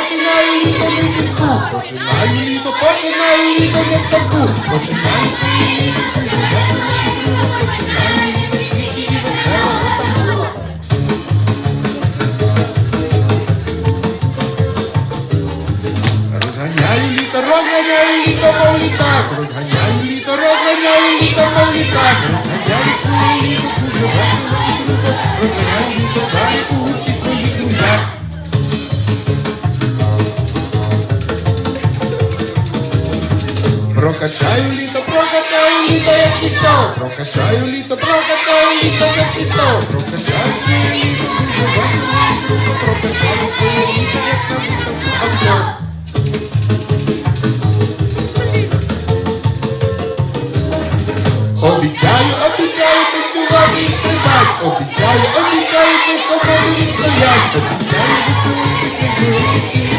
Починаю літо, починаю літо не в ставку. Починаю своє літо. Починаю літо, смішні і весело там Розганяю літо, розганяю літо, мов літак. Розганяю літо, розганяю літо, мов літак. Розганяю своє літо, дуже весело і друго. Розганяю літо, далі у гурті своїх друзяк. Прокачаю літо, прокачаю літо, як ніхто. Прокачаю літо, прокачаю літо, як ніхто. Прокачаю своє літо, дуже весело і друго. Прокачаю своє літо, як на виставку актор. Обіцяю, обіцяю танцювати і стрибать. Обіцяю, обіцяю цей свободу відстоять. Обіцяю веселитись, не журитись,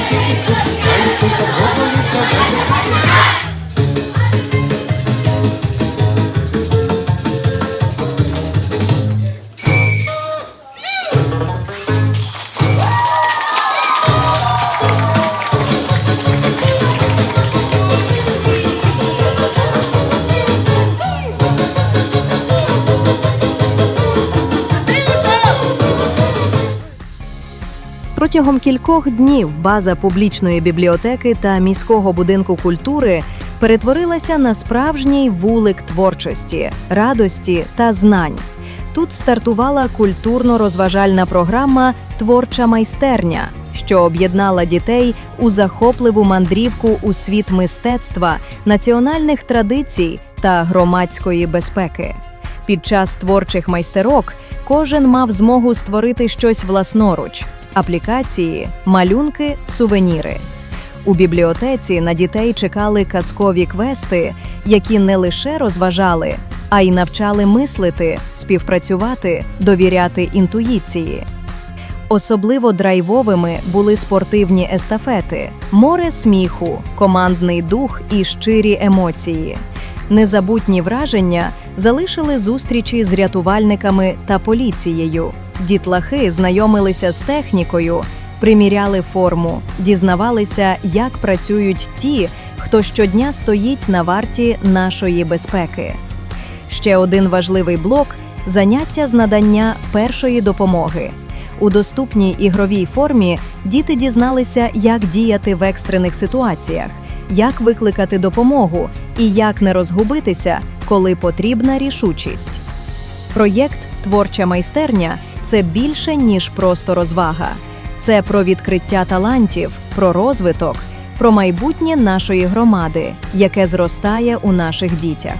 Протягом кількох днів база публічної бібліотеки та міського будинку культури перетворилася на справжній вулик творчості, радості та знань. Тут стартувала культурно-розважальна програма Творча майстерня, що об'єднала дітей у захопливу мандрівку у світ мистецтва, національних традицій та громадської безпеки. Під час творчих майстерок кожен мав змогу створити щось власноруч: аплікації, малюнки, сувеніри. У бібліотеці на дітей чекали казкові квести, які не лише розважали, а й навчали мислити, співпрацювати, довіряти інтуїції. Особливо драйвовими були спортивні естафети, море сміху, командний дух і щирі емоції. Незабутні враження залишили зустрічі з рятувальниками та поліцією. Дітлахи знайомилися з технікою, приміряли форму, дізнавалися, як працюють ті, хто щодня стоїть на варті нашої безпеки. Ще один важливий блок заняття з надання першої допомоги. У доступній ігровій формі діти дізналися, як діяти в екстрених ситуаціях, як викликати допомогу і як не розгубитися, коли потрібна рішучість. Проєкт Творча майстерня це більше ніж просто розвага. Це про відкриття талантів, про розвиток, про майбутнє нашої громади, яке зростає у наших дітях.